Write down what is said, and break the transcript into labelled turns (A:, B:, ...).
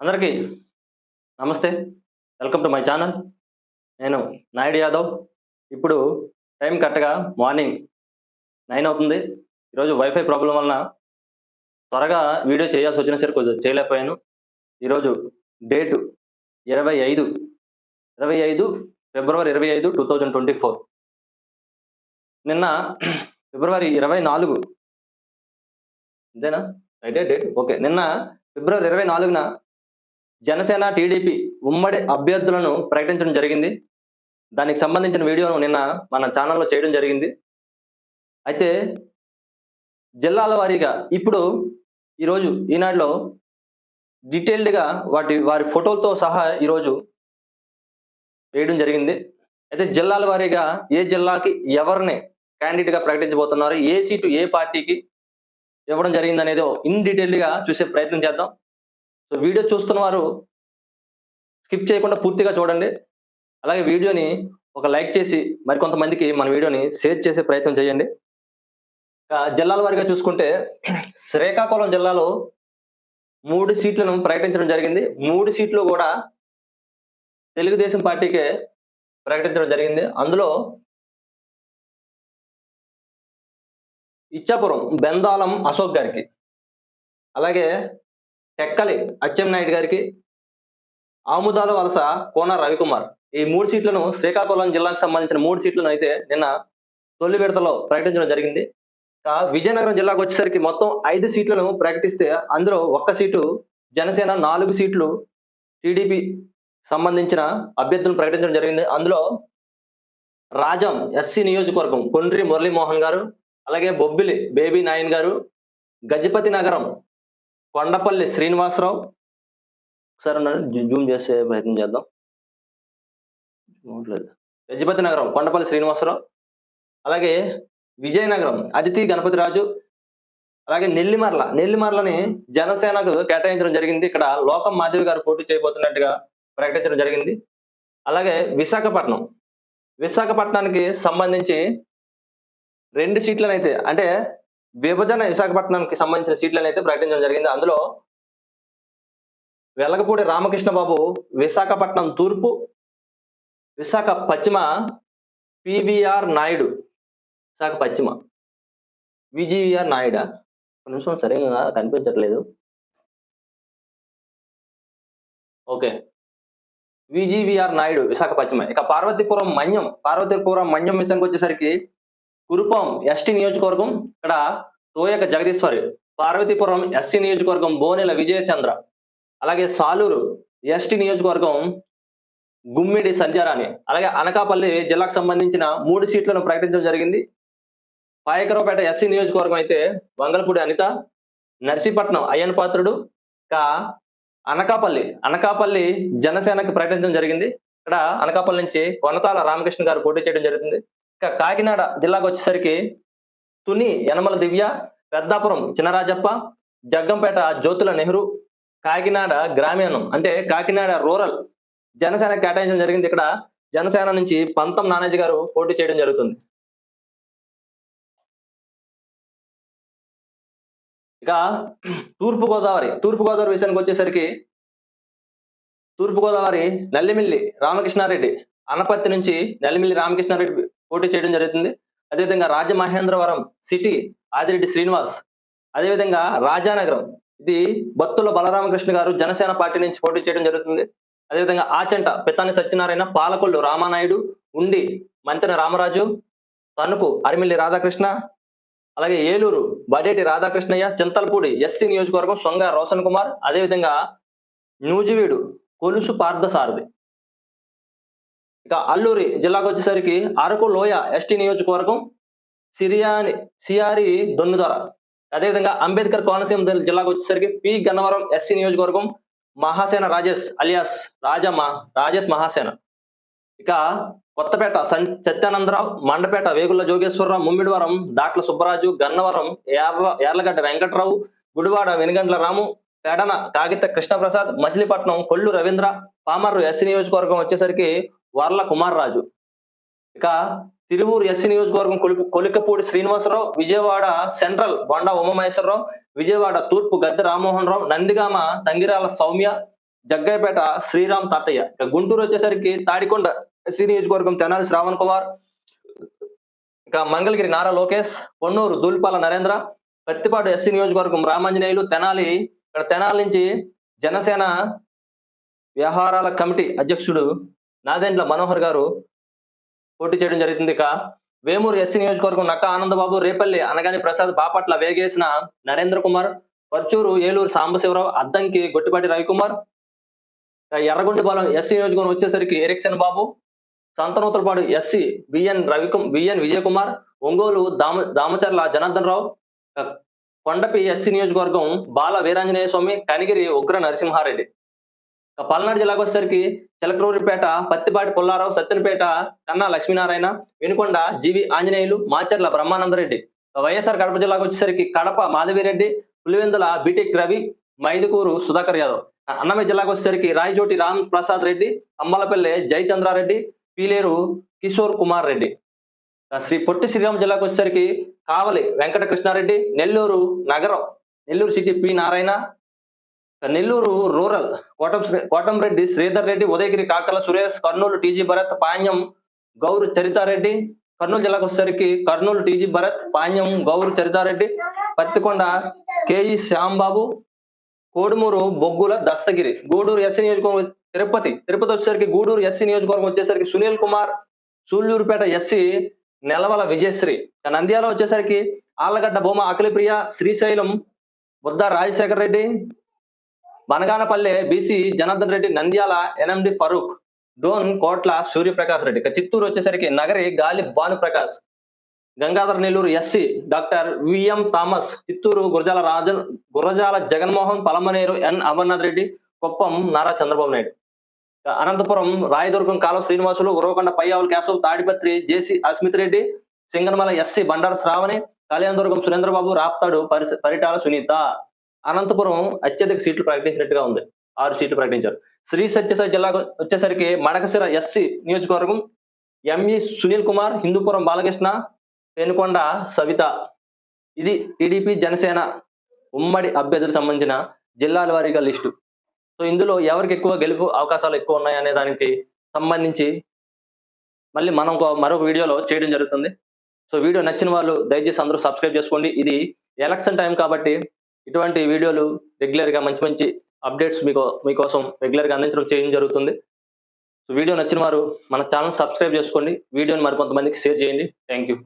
A: అందరికీ నమస్తే. Welcome to my channel. నేను నాయుడు యాదవ్. ఇప్పుడు టైం కరెక్ట్గా మార్నింగ్ నైన్ అవుతుంది. ఈరోజు వైఫై ప్రాబ్లం వలన త్వరగా వీడియో చేయాల్సి వచ్చిన సరే కొంచెం చేయలేకపోయాను. ఈరోజు డేటు ఇరవై ఐదు. ఇరవై ఐదు ఫిబ్రవరి ఇరవై ఐదు టూ థౌజండ్ ట్వంటీ ఫోర్. నిన్న ఫిబ్రవరి ఇరవై నాలుగు. అంతేనా అయితే డేట్? ఓకే. నిన్న ఫిబ్రవరి ఇరవై నాలుగున జనసేన టీడీపీ ఉమ్మడి అభ్యర్థులను ప్రకటించడం జరిగింది. దానికి సంబంధించిన వీడియోను నిన్న మన ఛానల్లో చేయడం జరిగింది. అయితే జిల్లాల వారీగా ఇప్పుడు ఈరోజు ఈనాడులో డీటెయిల్డ్గా వాటి వారి ఫోటోలతో సహా ఈరోజు వేయడం జరిగింది. అయితే జిల్లాల వారీగా ఏ జిల్లాకి ఎవరిని క్యాండిడేట్గా ప్రకటించబోతున్నారు ఏ సీటు ఏ పార్టీకి ఇవ్వడం జరిగింది అనేది ఇన్ డీటెయిల్డ్గా చూసే ప్రయత్నం చేద్దాం. సో వీడియో చూస్తున్న వారు స్కిప్ చేయకుండా పూర్తిగా చూడండి. అలాగే వీడియోని ఒక లైక్ చేసి మరికొంతమందికి మన వీడియోని షేర్ చేసే ప్రయత్నం చేయండి. జిల్లాల వారిగా చూసుకుంటే శ్రీకాకుళం జిల్లాలో మూడు సీట్లను ప్రకటించడం జరిగింది. మూడు సీట్లు కూడా తెలుగుదేశం పార్టీకే ప్రకటించడం జరిగింది. అందులో ఇచ్చాపురం బెందాలం అశోక్ గారికి. అలాగే టెక్కలి అచ్చెన్నాయుడు గారికి ఆముదాల వలస కోన రవికుమార్. ఈ మూడు సీట్లను శ్రీకాకుళం జిల్లాకు సంబంధించిన మూడు సీట్లను అయితే నిన్న తొలి విడతలో ప్రకటించడం జరిగింది. విజయనగరం జిల్లాకు వచ్చేసరికి మొత్తం ఐదు సీట్లను ప్రకటిస్తే అందులో ఒక్క సీటు జనసేన నాలుగు సీట్లు టీడీపీ సంబంధించిన అభ్యర్థులను ప్రకటించడం జరిగింది. అందులో రాజం ఎస్సీ నియోజకవర్గం కొండ్రి మురళీమోహన్ గారు అలాగే బొబ్బిలి బేబీ నాయన్ గారు గజపతి నగరం కొండపల్లి శ్రీనివాసరావు. ఒకసారి ఉండండి, జూమ్ చేసే ప్రయత్నం చేద్దాం. గజపతి నగరం కొండపల్లి శ్రీనివాసరావు. అలాగే విజయనగరం అదితి గణపతి రాజు. అలాగే నెల్లిమర్ల నెల్లిమర్లని జనసేనకు కేటాయించడం జరిగింది. ఇక్కడ లోకం మాధవి గారు పోటీ చేయబోతున్నట్టుగా ప్రకటించడం జరిగింది. అలాగే విశాఖపట్నం విశాఖపట్నానికి సంబంధించి రెండు సీట్లను అయితే అంటే విభజన విశాఖపట్నానికి సంబంధించిన సీట్లను అయితే ప్రకటించడం జరిగింది. అందులో వెలగపూడి రామకృష్ణ బాబు విశాఖపట్నం తూర్పు విశాఖ పశ్చిమ పివిఆర్ నాయుడు. విశాఖ పశ్చిమ. విజీవిఆర్ నాయుడా? ఒక నిమిషం సరిగా కనిపించట్లేదు. ఓకే. విజీవిఆర్ నాయుడు విశాఖ పశ్చిమ. ఇక పార్వతీపురం మన్యం పార్వతీపురం మన్యం మిషన్కి వచ్చేసరికి కురుపాం ఎస్టీ నియోజకవర్గం ఇక్కడ తోయక జగదీశ్వరి పార్వతీపురం ఎస్టీ నియోజకవర్గం బోనెల విజయచంద్ర అలాగే సాలూరు ఎస్టీ నియోజకవర్గం గుమ్మిడి సంధ్యారాణి అలాగే అనకాపల్లి జిల్లాకు సంబంధించిన మూడు సీట్లను ప్రకటించడం జరిగింది. పాయకరావుపేట ఎస్సీ నియోజకవర్గం అయితే వంగలపూడి అనిత నర్సీపట్నం అయ్యన్ పాత్రుడు ఇంకా అనకాపల్లి అనకాపల్లి జనసేనకి ప్రకటించడం జరిగింది. ఇక్కడ అనకాపల్లి నుంచి కొనతాల రామకృష్ణ గారు పోటీ చేయడం జరుగుతుంది. ఇక కాకినాడ జిల్లాకు వచ్చేసరికి తుని యనమల దివ్య పెద్దాపురం చినరాజప్ప జగ్గంపేట జ్యోతుల నెహ్రూ కాకినాడ గ్రామీణం అంటే కాకినాడ రూరల్ జనసేన కేటాయించడం జరిగింది. ఇక్కడ జనసేన నుంచి పంతం నానాజీ గారు పోటీ చేయడం జరుగుతుంది. ఇక తూర్పుగోదావరి తూర్పుగోదావరి విషయానికి వచ్చేసరికి తూర్పుగోదావరి నల్లిమిల్లి రామకృష్ణారెడ్డి అనపత్తి నుంచి నల్లిమిల్లి రామకృష్ణారెడ్డి పోటీ చేయడం జరుగుతుంది. అదేవిధంగా రాజమహేంద్రవరం సిటీ ఆదిరెడ్డి శ్రీనివాస్ అదేవిధంగా రాజానగరం ఇది బత్తుల బలరామకృష్ణ గారు జనసేన పార్టీ నుంచి పోటీ చేయడం జరుగుతుంది. అదేవిధంగా ఆచంట పితాని సత్యనారాయణ పాలకొల్లు రామానాయుడు ఉండి మంతెన రామరాజు తణుకు అరిమిల్లి రాధాకృష్ణ అలాగే ఏలూరు బడేటి రాధాకృష్ణయ్య చింతలపూడి ఎస్సీ నియోజకవర్గం సొంగ రోషన్ కుమార్ అదేవిధంగా నూజివీడు కొలుసు పార్థసారథి. ఇక అల్లూరి జిల్లాకు వచ్చేసరికి అరకు లోయ ఎస్టీ నియోజకవర్గం సిరియాని సిఆరి దొన్నుదొర. అదేవిధంగా అంబేద్కర్ కోనసీమ జిల్లాకు వచ్చేసరికి పి గన్నవరం ఎస్సీ నియోజకవర్గం మహాసేన రాజేష్ అలియాస్ రాజమ్మ రాజేష్ మహాసేన. ఇక కొత్తపేట సన్ సత్యానందరావు మండపేట వేగుల జోగేశ్వరరావు ముమ్మిడివరం దాట్ల సుబ్బరాజు గన్నవరం యార్ల యార్లగడ్డ వెంకట్రావు గుడివాడ వెనుగండ్ల రాము పెడన కాగిత కృష్ణప్రసాద్ మచిలీపట్నం కొల్లు రవీంద్ర పామర్రు ఎస్సీ నియోజకవర్గం వచ్చేసరికి వర్ల కుమార్ రాజు ఇక తిరువూరు ఎస్సీ నియోజకవర్గం కొలి కొలికపూడి శ్రీనివాసరావు విజయవాడ సెంట్రల్ బొండా ఉమామహేశ్వరరావు విజయవాడ తూర్పు గద్దె రామ్మోహన్ రావు నందిగామ తంగిరాల సౌమ్య జగ్గయ్యపేట శ్రీరామ్ తాతయ్య. ఇక గుంటూరు వచ్చేసరికి తాడికొండ ఎస్సీ నియోజకవర్గం తెనాలి శ్రావణ్ కుమార్ ఇక మంగళగిరి నారా లోకేష్ పొన్నూరు దూల్పాల నరేంద్ర పత్తిపాడు ఎస్సీ నియోజకవర్గం రామాంజనేయులు తెనాలి ఇక్కడ తెనాలి నుంచి జనసేన వ్యవహారాల కమిటీ అధ్యక్షుడు నాదెండ్ల మనోహర్ గారు పోటీ చేయడం జరుగుతుంది. ఇక వేమూరు ఎస్సీ నియోజకవర్గం నక్క ఆనందబాబు రేపల్లి అనగాని ప్రసాద్ బాపట్ల వేగేసిన నరేంద్ర కుమార్ పర్చూరు ఏలూరు సాంబశివరావు అద్దంకి గొట్టిపాటి రవికుమార్ ఎర్రగొండపాలెం ఎస్సీ నియోజకవర్గం వచ్చేసరికి Ericsson Babu Santhanuthalapadu SC V N రవికుం V N Vijayakumar Ongole దామ దామచర్ల జనార్దన్ రావు కొండపి ఎస్సీ నియోజకవర్గం బాల వీరాంజనేయ స్వామి కనిగిరి ఉగ్ర నరసింహారెడ్డి. పల్నాడు జిల్లాకు వచ్చేసరికి చిలకలూరిపేట పత్తిపాటి పుల్లారావు సత్యనపేట కన్నా లక్ష్మీనారాయణ వినుకొండ జీవి ఆంజనేయులు మాచర్ల బ్రహ్మానందరెడ్డి. వైఎస్ఆర్ కడప జిల్లాకు వచ్చేసరికి కడప మాధవిరెడ్డి పులివెందుల బీటెక్ రవి మైదుకూరు సుధాకర్ యాదవ్. అన్నమయ్య జిల్లాకు వచ్చేసరికి రాయచోటి రామ్ ప్రసాద్ రెడ్డి అమ్మలపల్లె జయచంద్రారెడ్డి పీలేరు కిషోర్ కుమార్ రెడ్డి. శ్రీ పొట్టి శ్రీరామ్ జిల్లాకు వచ్చేసరికి కావలి వెంకట కృష్ణారెడ్డి నెల్లూరు నగరం Nellore city P Narayana Nellore rural Kotam Shri- Kotamreddy Sridhar Reddy Udayagiri Kakarla Suresh Kurnool TG Bharat Panyam Gowru Charitha Reddy. Kurnool జిల్లాకు వచ్చేసరికి Kurnool TG Bharat Panyam Gowru Charitha Reddy Pattikonda KE Shyambabu Kodumur Boggula Dastagiri. Gudur SC నియోజకవర్గం తిరుపతి తిరుపతి వచ్చేసరికి గూడూరు ఎస్సీ నియోజకవర్గం వచ్చేసరికి సునీల్ కుమార్ సూళ్ళూరుపేట ఎస్సీ నెలవల విజయశ్రీ. నంద్యాల వచ్చేసరికి ఆళ్ళగడ్డ భూమ అఖిలప్రియ శ్రీశైలం బుద్ధ రాజశేఖర్ రెడ్డి బనగానపల్లె బీసీ జనార్దన్ రెడ్డి నంద్యాల ఎన్ఎండి ఫరూక్ డోన్ కోట్ల సూర్యప్రకాష్ రెడ్డి. ఇక చిత్తూరు వచ్చేసరికి Nagari Gali Bhanuprakash Gangadhara Nellore SC doctor VM Thomas Chittoor Gurajala Rajan Gurajala Jaganmohan Palamaner N Amarnath Reddy Kuppam Nara Chandrababu Naidu. Anantapur Rayadurgam Kalava Srinivasulu Uravakonda Payyavula Keshav Tadipatri JC Asmith Reddy Singanamala SC Bandaru Sravani Kalyandurg Surendrababu Raptadu పరిస Paritala Sunitha. Anantapur అత్యధిక సీట్లు ప్రకటించినట్టుగా ఉంది. ఆరు సీట్లు ప్రకటించారు. శ్రీ సత్యసాయి జిల్లాకు వచ్చేసరికి Madakasira SC నియోజకవర్గం ME Sunil Kumar Hindupur Balakrishna Penukonda Savitha. ఇది టీడీపీ జనసేన ఉమ్మడి అభ్యర్థులకు సంబంధించిన జిల్లాల వారీగా లిస్టు. సో ఇందులో ఎవరికి ఎక్కువ గెలుపు అవకాశాలు ఎక్కువ ఉన్నాయి అనే దానికి సంబంధించి మళ్ళీ మనం మరొక వీడియోలో చేయడం జరుగుతుంది. సో వీడియో నచ్చిన వాళ్ళు దయచేసి అందరూ సబ్స్క్రైబ్ చేసుకోండి. ఇది ఎలక్షన్ టైం కాబట్టి ఇటువంటి వీడియోలు రెగ్యులర్గా మంచి మంచి అప్డేట్స్ మీకు మీకోసం రెగ్యులర్గా అందించడం చేయడం జరుగుతుంది. సో వీడియో నచ్చిన వారు మన ఛానల్ సబ్స్క్రైబ్ చేసుకోండి. వీడియోని మరికొంతమందికి షేర్ చేయండి. Thank you